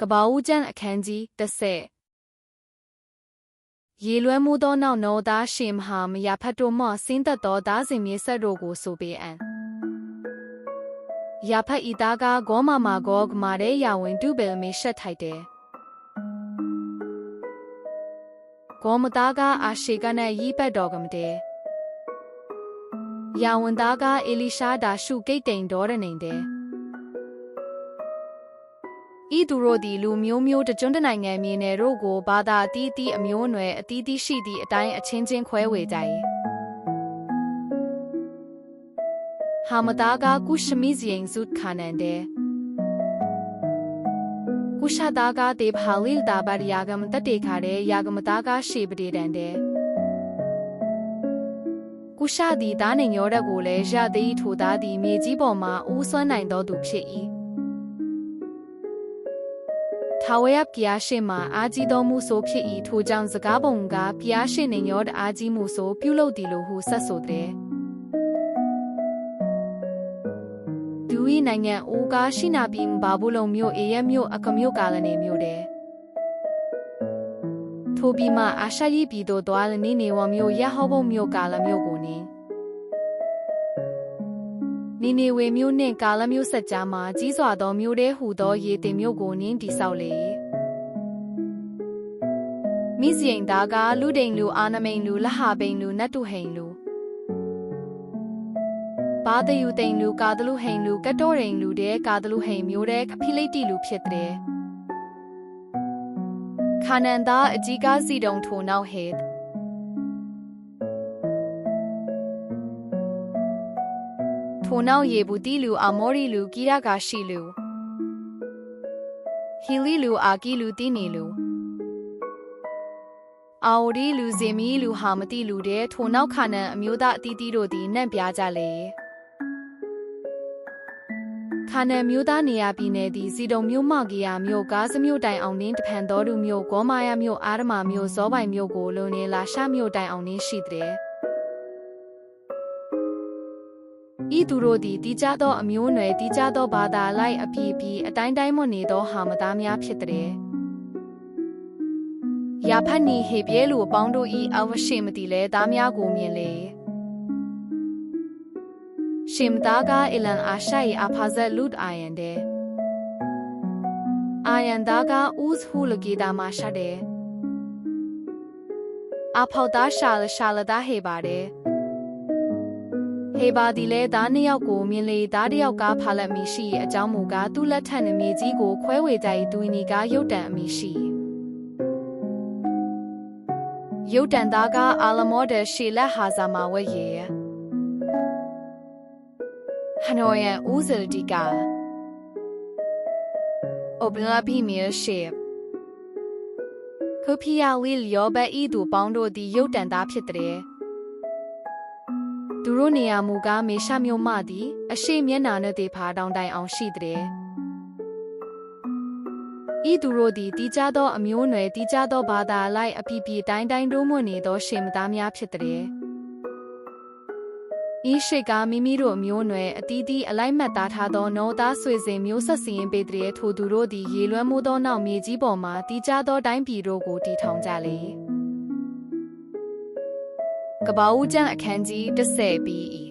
ကဘာဦးကျန်းအခန်းကြီး30ရေလွှဲမှုသောနောက်နောသားရှင်မဟာမယာဖတ်တို့မှဆင်းသက်သောသားစဉ်မြေဆက်တို့ကိုဆိုပေအံရာဖတ်ဤသားကဂောမာမာဂောကမာတဲ့ရာဝင်တုပယ်မေရှက်ထိုက်တယ်ဂောမသားကအာရှေကနဲ့ရီးပတ်တော်ကမတဲ့ရာဝန်သားကအေလိရှာဒါရှုကိတ်တိန်တော်ရနေတယ် ဤသူတို့သည်လူမျိုးမျိုးတကြွန်းတနိုင်ငံမြေနယ်တို့ကိုဘာသာအသီးသီးအမျိုးအနွယ်အသီးသီးရှိသည့်အတိုင်းအချင်းချင်းခွဲဝေကြ၏ဟာမတာကကုရှမီဇီယင်ဇုတ်ခါနန်တဲ့ကုရှာတာကတေဘာလီလ်ဒါဘာရီယာဂမ်တတေခါတဲ့ယာဂမတာကရှေပဒေတန်တဲ့ကုရှာသည်သားနေရောတဲ့ကိုလည်းရသည်ထိုသားသည်မြေကြီးပေါ်မှဦးဆွမ်းနိုင်သောသူဖြစ်၏ ထာဝရဘုရားရှင်မှာအာကြီးတော်မူဆိုဖြစ်၏ထိုကြောင့်စကားပုံကဘုရားရှင်နေရောတအားကြီးမှုဆိုပြုလုပ်သည်လို့ဟုဆက်ဆိုတဲ့ဒူဝီနိုင်ငံအိုကာရှိနာပြည်ဘာဘူးလုံမြို့အေရမြို့အကမြို့ကာလနေမြို့တဲ့ထိုပြီးမှအာရှရီပြည်သို့သွားလနေနေဝမြို့ရဟောဘုံမြို့ကာလမြို့ကိုနေ နီနေဝေမြို့နှင့်ကာလမြို့ဆက်ကြားမှာကြီးစွာသောမြို့တဲဟူသောရေတင်မြို့ကိုနင်းတိဆောက်လေမိစီရင်သားကလူဒိန်လူအာနမိန်လူလဟပိန်လူနတ်တုဟိန်လူဘာတယူတိန်လူကာတလူဟိန်လူကတ်တော်ရိန်လူတဲ့ကာတလူဟိန်မျိုးတဲ့ဖိလိတိလူဖြစ်တဲ့ခါနန်သားအကြီးကားစီတုံထိုနောက်ဟဲ့ ထိုနောက်ယေဘူးတီလူအာမောရီလူကီရာကာရှိလူဟီလီလူအာကီလူတီနီလူအာအိုဒီလူဇေမီလူဟာမတိလူတဲ့ထိုနောက်ခါနန်အမျိုးသားအတီးတီးတို့သည်နှံ့ပြားကြလေခါနန်မျိုးသားနေရာပြည်နယ်သည်စီတုံမြို့မောက်ကီယာမြို့ကားစမြို့တိုင်အောင်နင်းတဖန်တော်လူမြို့ဂေါမာယာမြို့အာရမမြို့ဇောပိုင်မြို့ကိုလုံနေလာရှမြို့တိုင်အောင်နင်းရှိတဲ့ ဤသူတို့သည်တီးကြသောအမျိုးအနွယ်တီးကြသောဘာသာလိုက်အပြည့်ပြည့်အတိုင်းတိုင်းမွနေသောဟာမသားများဖြစ်တဲ့။ရာဖတ်နီဟေပြဲလူအပေါင်းတို့ဤအဝရှိမတိလဲသားများကိုမြင်လေ။ရှင်မသားကအီလန်အာရှိအာဖာဇက်လူဒ်အာယန်တဲ့။အာယန်သားကဦးစ်ဟူလဂီတာမာရှာတဲ့။အဖောက်သားရှာလရှာလသားဟေပါတယ်။ ဟေဘာဒီလဲသားနှစ်ယောက်ကိုမြင်လေသားတစ်ယောက်ကဖာလက်မီရှိအကြောင်းမူကားသူ့လက်ထက်နှမြေကြီးကိုခွဲဝေကြ၏သူနီကရုတ်တံအမီရှိရုတ်တံသားကအာလမောဒရှေလက်ဟာဇာမာဝဲရေဟနိုယန်ဦးဇလတီကာအိုဘလာဘီမီရှေခုဖီယာဝီလျောဘဲဤသူပေါင်းတို့သည်ရုတ်တံသားဖြစ်တဲ့ သူတို့နေရာမူကားမေရှမျိုးမသည် အရှိမျက်နာနဲ့တေဖာတောင်တိုင်အောင်ရှိတဲ့ဤသူတို့သည်တီးကြသောအမျိုးအနွယ်တီးကြသောဘာသာလိုက်အပြည့်ပြည့်တိုင်းတိုင်းတို့မွနေသောရှင်မသားများဖြစ်တဲ့ဤရှိကမိမိတို့အမျိုးအနွယ်အတီးတီးအလိုက်မှတ်သားထားသောနောသားဆွေစဉ်မျိုးဆက်စီရင်ပေတဲ့ထိုသူတို့သည်ရေလွှမ်းမိုးသောနောက်မြေကြီးပေါ်မှတီးကြသောတိုင်းပြည်တို့ကိုတည်ထောင်ကြလေ။ ကဘာဦးကျန်းအခန်းကြီး30ပြီး